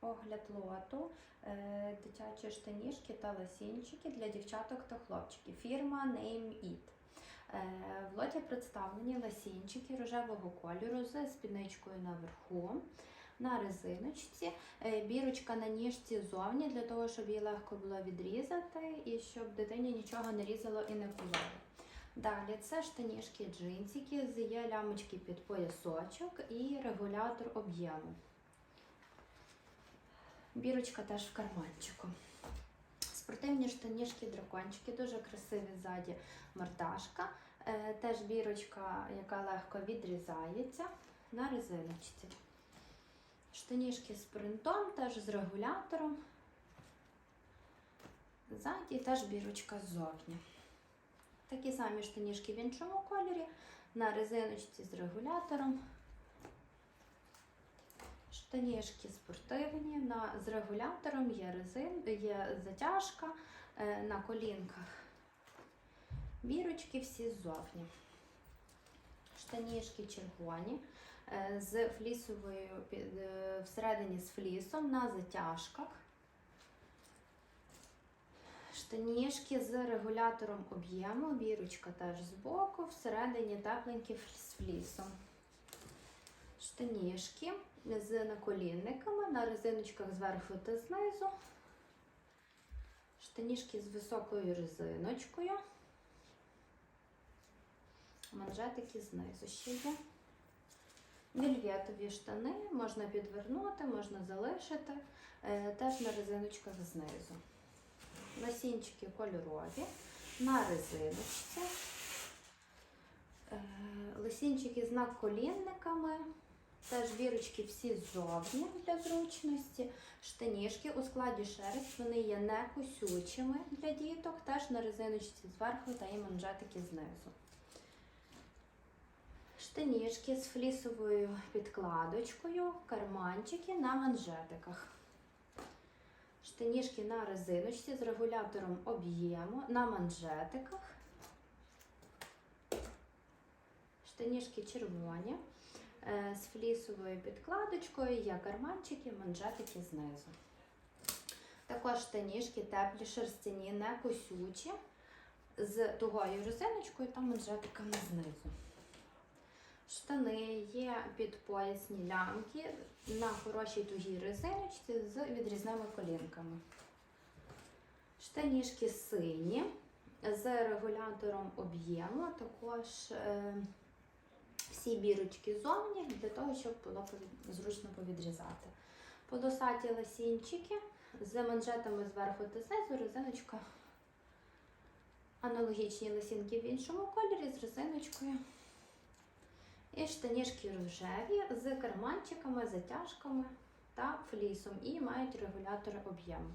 Огляд лоту, е, дитячі штанішки та лосінчики для дівчаток та хлопчиків. Фірма Name It. Е, В лоті представлені лосінчики рожевого кольору з спідничкою наверху. На резиночці, Е, бірочка на ніжці зовні для того, щоб її легко було відрізати і щоб дитині нічого не різало і не кололо. Далі це штанішки джинсики, з є лямочки під поясочок і регулятор об'єму. Бірочка теж в карманчику. Спортивні штанішки, дракончики, дуже красиві ззаді мордашка. Е, теж бірочка, яка легко відрізається на резиночці. Штанішки з принтом, теж з регулятором. Ззаді теж бірочка ззовні. Такі самі штанішки в іншому кольорі, на резиночці з регулятором. Штанішки спортивні, на, з регулятором є резин, є затяжка е, на колінках. Бірочки всі ззовні. Штанішки червоні, е, з флісовою е, всередині з флісом на затяжках. Штанішки з регулятором об'єму, бірочка теж збоку, всередині тепленькі з флісом. Штанішки з наколінниками на резиночках зверху та знизу. Штанішки з високою резиночкою. Манжетики знизу ще є. Вільветові штани можна підвернути, можна залишити, е, теж на резиночках знизу. Лосінчики кольорові, на резиночці. Е, Лосінчики з наколінниками. Теж бірочки всі ззовні для зручності. Штанішки у складі шерсть, вони є не кусючими для діток, теж на резиночці зверху та і манжетики знизу. Штанішки з флісовою підкладочкою, карманчики на манжетиках. Штанішки на резиночці з регулятором об'єму на манжетиках. Штанішки червоні з флісовою підкладочкою, є карманчики, манжетики знизу. Також штанішки теплі, шерстяні, не косючі, з тугою резиночкою та манжетиками знизу. Штани є підпоясні лямки на хорошій тугій резиночці з відрізними колінками. Штанішки сині з регулятором об'єму, також е, всі бірочки зовні для того, щоб було зручно повідрізати. Полосаті лосінчики з манжетами зверху та знизу, резиночка. Аналогічні лосінки в іншому кольорі з резиночкою. І штанішки рожеві з карманчиками, затяжками та флісом і мають регулятор об'єму.